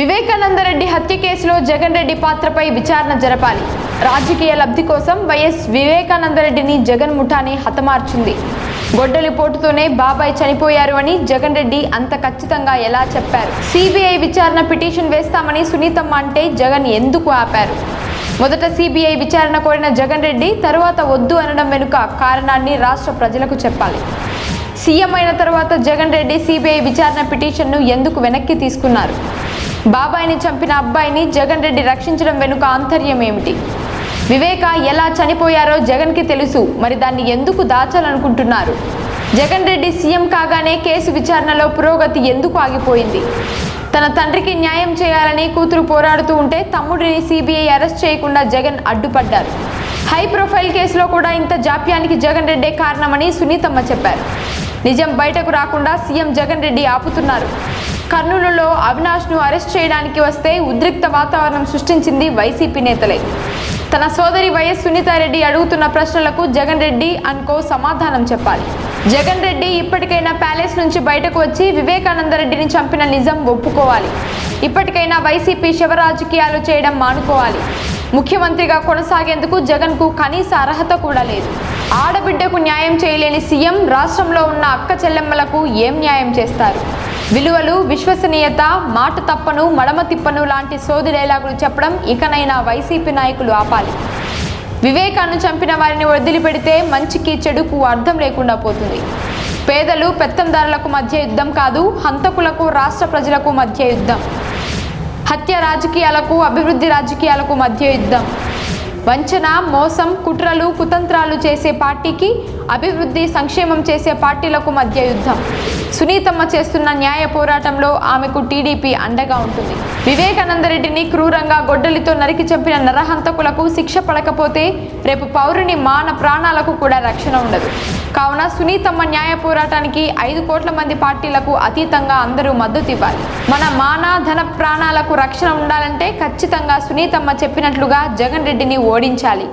వివేకానందరెడ్డి హత్య కేసులో జగన్ రెడ్డి పాత్రపై విచారణ జరపాలి. రాజకీయ లబ్ధి కోసం వైఎస్ వివేకానందరెడ్డిని జగన్ ముఠాని హతమార్చింది. గొడ్డలి పోటుతోనే బాబాయ్ చనిపోయారు అని జగన్ రెడ్డి అంత ఖచ్చితంగా ఎలా చెప్పారు? సిబిఐ విచారణ పిటిషన్ వేస్తామని సునీతమ్మ అంటే జగన్ ఎందుకు ఆపారు? మొదట సిబిఐ విచారణ కోరిన జగన్ రెడ్డి తరువాత వద్దు అనడం వెనుక కారణాన్ని రాష్ట్ర ప్రజలకు చెప్పాలి. సీఎం అయిన తర్వాత జగన్ రెడ్డి సిబిఐ విచారణ పిటిషన్ను ఎందుకు వెనక్కి తీసుకున్నారు? బాబాయిని చంపిన అబ్బాయిని జగన్ రెడ్డి రక్షించడం వెనుక ఆంతర్యం ఏమిటి? వివేక ఎలా చనిపోయారో జగన్కి తెలుసు మరి దాన్ని ఎందుకు దాచాలనుకుంటున్నారు? జగన్ రెడ్డి సీఎం కాగానే కేసు విచారణలో పురోగతి ఎందుకు ఆగిపోయింది? తన తండ్రికి న్యాయం చేయాలని కూతురు పోరాడుతూ ఉంటే తమ్ముడిని సిబిఐ అరెస్ట్ చేయకుండా జగన్ అడ్డుపడ్డారు. హై ప్రొఫైల్ కేసులో కూడా ఇంత జాప్యానికి జగన్ రెడ్డే కారణమని సునీతమ్మ చెప్పారు. నిజం బయటకు రాకుండా సీఎం జగన్ రెడ్డి ఆపుతున్నారు. కర్నూలులో అవినాష్ను అరెస్ట్ చేయడానికి వస్తే ఉద్రిక్త వాతావరణం సృష్టించింది వైసీపీ నేతలే. తన సోదరి వైఎస్ సునీతారెడ్డి అడుగుతున్న ప్రశ్నలకు జగన్ రెడ్డి అనుకో సమాధానం చెప్పాలి. జగన్ రెడ్డి ఇప్పటికైనా ప్యాలెస్ నుంచి బయటకు వచ్చి వివేకానంద రెడ్డిని చంపిన నిజం ఒప్పుకోవాలి. ఇప్పటికైనా వైసీపీ శివ రాజకీయాలు చేయడం మానుకోవాలి. ముఖ్యమంత్రిగా కొనసాగేందుకు జగన్కు కనీస అర్హత కూడా లేదు. ఆడబిడ్డకు న్యాయం చేయలేని సీఎం రాష్ట్రంలో ఉన్న అక్క చెల్లెమ్మలకు ఏం న్యాయం చేస్తారు? విలువలు విశ్వసనీయత మాట తప్పను మడమ తిప్పను లాంటి సోది డైలాగులు చెప్పడం ఇకనైనా వైసీపీ నాయకులు ఆపాలి. వివేకాన్ని చంపిన వారిని వదిలిపెడితే మంచికి చెడుకు అర్థం లేకుండా పోతుంది. పేదలు పెత్తందారులకు మధ్య యుద్ధం కాదు హంతకులకు రాష్ట్ర ప్రజలకు మధ్య యుద్ధం. హత్య రాజకీయాలకు అభివృద్ధి రాజకీయాలకు మధ్య యుద్ధం. వంచన మోసం కుట్రలు కుతంత్రాలు చేసే పార్టీకి అభివృద్ధి సంక్షేమం చేసే పార్టీలకు మధ్య యుద్ధం. సునీతమ్మ చేస్తున్న న్యాయ పోరాటంలో ఆమెకు టీడీపీ అండగా ఉంటుంది. వివేకానందరెడ్డిని క్రూరంగా గొడ్డలితో నరికి చంపిన నరహంతకులకు శిక్ష పడకపోతే రేపు పౌరుని మాన ప్రాణాలకు కూడా రక్షణ ఉండదు. కావున సునీతమ్మ న్యాయ పోరాటానికి ఐదు కోట్ల మంది పార్టీలకు అతీతంగా అందరూ మద్దతు ఇవ్వాలి. మన మాన ధన ప్రాణాలకు రక్షణ ఉండాలంటే ఖచ్చితంగా సునీతమ్మ చెప్పినట్లుగా జగన్ రెడ్డిని ఓడించాలి.